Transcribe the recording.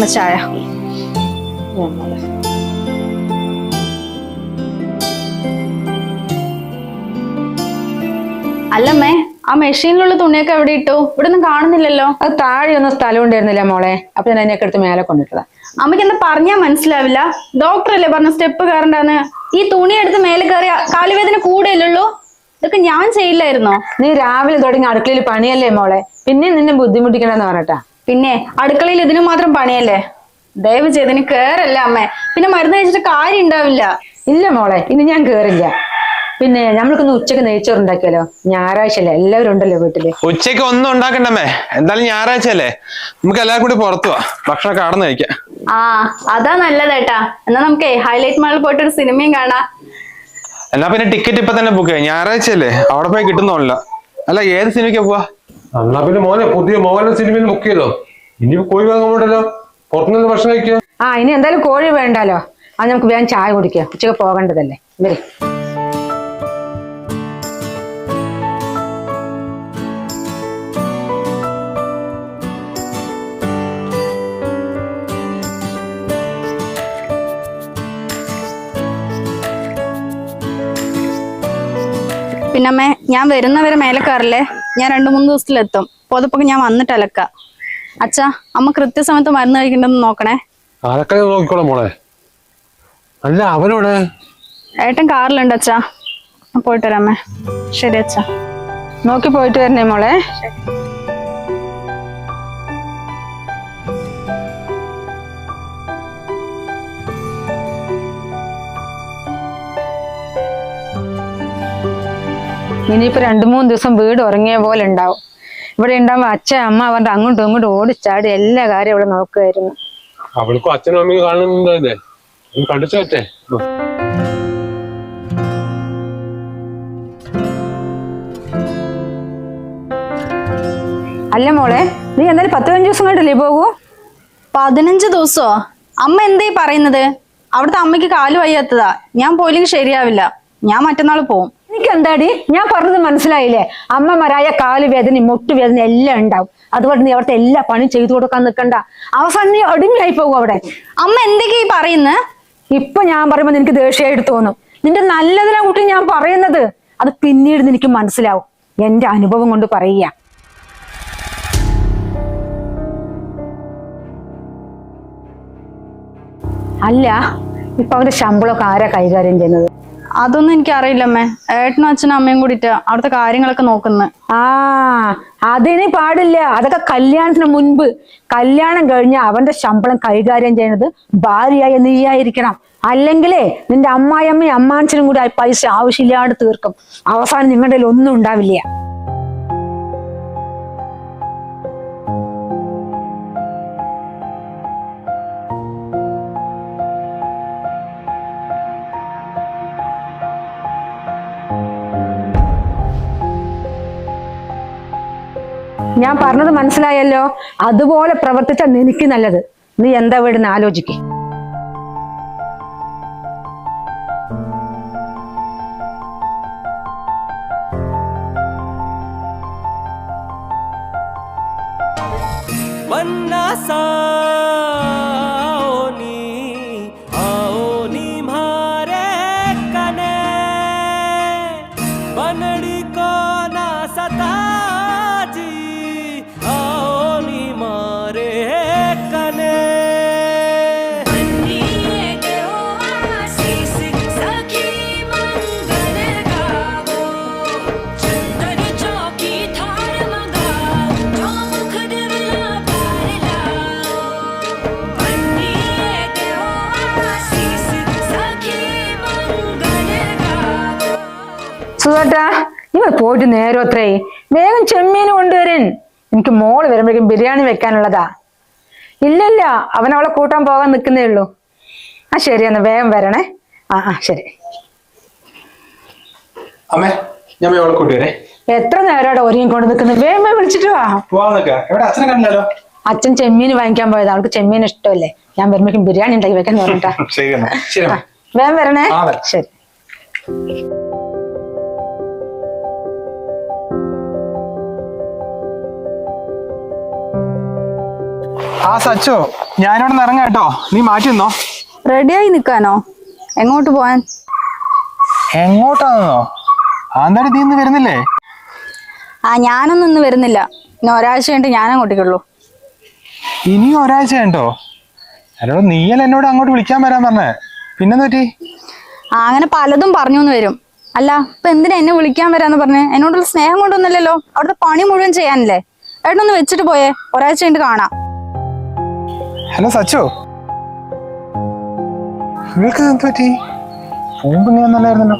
അമ്മ ചായ. അല്ലമ്മേ ആ മെഷീനിലുള്ള തുണിയൊക്കെ എവിടെ ഇട്ടു? ഇവിടെ ഒന്നും കാണുന്നില്ലല്ലോ. അത് താഴെ ഒന്നും സ്ഥലം ഉണ്ടായിരുന്നില്ല മോളെ. അപ്പൊ ഞാൻ അതിനൊക്കെ എടുത്ത് മേലെ കൊണ്ടിട്ടതാ. അമ്മയ്ക്ക് എന്താ പറഞ്ഞാ മനസ്സിലാവില്ല? ഡോക്ടർ അല്ലേ പറഞ്ഞ സ്റ്റെപ്പ് കയറണ്ടെന്ന്? ഈ തുണി എടുത്ത് മേലെ കയറിയ കാലുവേദന കൂടെയല്ലുള്ളൂ ഇതൊക്കെ ഞാൻ ചെയ്യില്ലായിരുന്നോ? നീ രാവിലെ തുടങ്ങി അടുക്കളയിൽ പണിയല്ലേ മോളെ? പിന്നെ നിന്നെ ബുദ്ധിമുട്ടിക്കണ്ടെന്ന് പറഞ്ഞിട്ടാ പിന്നെ അടുക്കളയിൽ ഇതിനു മാത്രം പണിയല്ലേ? ദയവ് ചെയ്തിന് കേറല്ല അമ്മേ. പിന്നെ മരുന്ന് കഴിച്ചിട്ട് കാര്യം ഉണ്ടാവില്ല. ഇല്ല മോളെ ഇനി ഞാൻ കേറില്ല. പിന്നെ നമ്മൾക്കൊന്ന് ഉച്ചയ്ക്ക് നെയ്ച്ചോറുണ്ടാക്കിയാലോ ഞായറാഴ്ച അല്ലേ? എല്ലാവരും ഉണ്ടല്ലോ വീട്ടിൽ. ഉച്ചയ്ക്ക് ഒന്നും ഉണ്ടാക്കണ്ടമ്മേ എന്തായാലും ഞായറാഴ്ച അല്ലേ? നമുക്ക് എല്ലാവരും കൂടി പുറത്തു പോവാ ഭക്ഷണമൊക്കെ അവിടെ കഴിക്കാം. ആ അതാ നല്ലതേട്ടാ എന്നാ നമുക്ക് ഹൈലൈറ്റ് മാളിൽ പോയിട്ട് ഒരു സിനിമയും കാണാം. എന്നാ പിന്നെ ടിക്കറ്റ് ഇപ്പൊ തന്നെ ബുക്ക് ചെയ്യാം. ഞായറാഴ്ച അല്ലേ? അവിടെ പോയി കിട്ടുന്നോ അല്ല ഏത് സിനിമയ്ക്കാ പോവാ? എന്നാ പിന്നെ മോനെ പുതിയ മോഹൻലാൽ സിനിമയിൽ ബുക്ക് ചെയ്തോ? ഇനി കോഴി വാങ്ങാൻ വേണ്ടല്ലോ പുറത്തുനിന്ന് ഭക്ഷണം കഴിക്കുക ആ ഇനി എന്തായാലും കോഴി വേണ്ടല്ലോ. അത് നമുക്ക് വേഗം ചായ കുടിക്കുക ഉച്ചയ്ക്ക് പോകേണ്ടതല്ലേ? വരെ. പിന്നമ്മേ ഞാൻ വരുന്നവരെ മേലെ കയറില്ലേ? ഞാൻ രണ്ടു മൂന്ന് ദിവസത്തിലെത്തും. പോതപ്പൊക്കെ ഞാൻ വന്നിട്ട് അലക്ക. അച്ഛാ അമ്മ കൃത്യസമയത്ത് മരുന്ന് കഴിക്കണ്ടെന്ന് നോക്കണേ. അതൊക്കെ നോക്കിക്കോളാം മോളെ. അല്ല അവനോടെ ഏട്ടൻ കാറിലുണ്ട് അച്ഛാ. പോയിട്ട് വരാമേ ശരി അച്ഛാ. നോക്കി പോയിട്ട് വരണേ മോളെ. ഇനിയിപ്പോ രണ്ടു മൂന്ന് ദിവസം വീട് ഉറങ്ങിയ പോലെ ഉണ്ടാവും. ഇവിടെ ഉണ്ടാവുമ്പോ അച്ഛൻ അമ്മ അവരുടെ അങ്ങോട്ടും ഇങ്ങോട്ടും ഓടിച്ചാടി എല്ലാ കാര്യവും ഇവിടെ നോക്കുമായിരുന്നു അവൾക്കും അച്ഛനും അമ്മയും കാണുന്നുണ്ടല്ലേ കണ്ടിച്ചേ അല്ല മോളെ നീ എന്തായാലും പത്ത് പതിനഞ്ച് ദിവസം കണ്ടല്ലേ പോകൂ? പതിനഞ്ച് ദിവസോ? അമ്മ എന്തേ പറയുന്നത്? അവിടുത്തെ അമ്മയ്ക്ക് കാലു വയ്യാത്തതാ. ഞാൻ പോയില്ലെങ്കിൽ ശരിയാവില്ല. ഞാൻ മറ്റന്നാൾ പോവും. എന്താടി ഞാൻ പറഞ്ഞത് മനസ്സിലായില്ലേ? അമ്മമാരായ കാൽ വേദന മുട്ടുവേദന എല്ലാം ഉണ്ടാവും. അതുകൊണ്ട് നീ അവിടുത്തെ എല്ലാ പണിയും ചെയ്തു കൊടുക്കാൻ നിൽക്കണ്ട അവസാനം നീ അടിമയായി പോകും അവിടെ. അമ്മ എന്തൊക്കെയാ ഈ പറയുന്നത് ഇപ്പൊ ഞാൻ പറയുമ്പോൾ നിനക്ക് ദേഷ്യമായിട്ട് തോന്നും. നിന്റെ നല്ലതിനെ കുട്ടി ഞാൻ പറയുന്നത്. അത് പിന്നീട് നിനക്ക് മനസ്സിലാവും. എന്റെ അനുഭവം കൊണ്ട് പറയുക. അല്ല ഇപ്പൊ അവന്റെ ശമ്പളമൊക്കെ ആരാ കൈകാര്യം ചെയ്യുന്നത്? അതൊന്നും എനിക്ക് അറിയില്ലമ്മേ ഏട്ടനും അച്ഛനും അമ്മയും കൂടിയിട്ട് അവിടുത്തെ കാര്യങ്ങളൊക്കെ നോക്കുന്നത് ആ അതിന് പാടില്ല. അതൊക്കെ കല്യാണത്തിന് മുൻപ്. കല്യാണം കഴിഞ്ഞ അവന്റെ ശമ്പളം കൈകാര്യം ചെയ്യുന്നത് ഭാര്യയായ നീയായിരിക്കണം. അല്ലെങ്കിലേ നിന്റെ അമ്മായി അമ്മായിയമ്മയും അമ്മാനച്ചനും കൂടി പൈസ ആവശ്യമില്ലാണ്ട് തീർക്കും. അവസാനം നിങ്ങളുടെ ഒന്നും ഉണ്ടാവില്ല. ഞാൻ പറഞ്ഞത് മനസ്സിലായല്ലോ? അതുപോലെ പ്രവർത്തിച്ച നിനക്ക് നല്ലത്. നീ എന്താ ഇവിടുന്ന് ആലോചിക്കേ. പോയിട്ട് നേരം അത്രേ. വേഗം ചെമ്മീൻ കൊണ്ടുവരൻ. എനിക്ക് മോൾ വരുമ്പോഴേക്കും ബിരിയാണി വെക്കാനുള്ളതാ. ഇല്ലല്ല അവൻ അവളെ കൂട്ടാൻ പോകാൻ നിൽക്കുന്നേ ഉള്ളൂ. ആ ശരി എന്നാ വേഗം വരണേ. ആ ആ ശരി. അമ്മേ ഞാൻ അവളെ കൂട്ടുവരെ എത്ര നേരമാണ് ഒരുങ്ങിക്കൊണ്ട് നിൽക്കുന്നത് വേഗം വേഗം വിളിച്ചിട്ട് വാ. അച്ഛനെ അച്ഛൻ ചെമ്മീൻ വാങ്ങിക്കാൻ പോയത്. അവൾക്ക് ചെമ്മീൻ ഇഷ്ടമല്ലേ? ഞാൻ വരുമ്പോഴേക്കും ബിരിയാണി ഉണ്ടാക്കി വെക്കാൻ പറഞ്ഞിട്ടാ. വേഗം വരണേ. ശരി. ആ സച്ചോ ഞാനിവിടെ നിന്ന് ഇറങ്ങാം കേട്ടോ. നീ മാറ്റി നിന്നോ. റെഡിയായി നിക്കാനോ? എങ്ങോട്ട് പോവാൻ? എങ്ങോട്ടാണെന്നോ? ആന്താടി നീ ഇന്ന് വരുന്നില്ലേ? ആ ഞാനൊന്നും ഇന്ന് വരുന്നില്ല. ഇനി ഒരാഴ്ച കഴിഞ്ഞിട്ട് ഞാൻ അങ്ങോട്ടേക്കുള്ളൂ. ഇനിയും ഒരാഴ്ച ഉണ്ടോ അല്ലോ നീയല്ല എന്നോട് അങ്ങോട്ട് വിളിക്കാൻ വരാൻ പറഞ്ഞേ. പിന്നെ പറ്റി? ആ അങ്ങനെ പലതും പറഞ്ഞു എന്ന് വരും. അല്ല ഇപ്പൊ എന്തിനാ എന്നെ വിളിക്കാൻ വരാന്ന് പറഞ്ഞേ? എന്നോടുള്ള സ്നേഹം കൊണ്ടൊന്നുമില്ലല്ലോ. അവിടുത്തെ പണി മുഴുവൻ ചെയ്യാനല്ലേ? ഏട്ടനൊന്ന് വെച്ചിട്ട് പോയേ. ഒരാഴ്ച കഴിഞ്ഞിട്ട് കാണാം. ഹലോ സച്ചു. നിങ്ങൾക്ക് എന്ത് പറ്റി? പോകുമ്പോ ഇങ്ങനെ നല്ലായിരുന്നല്ലോ.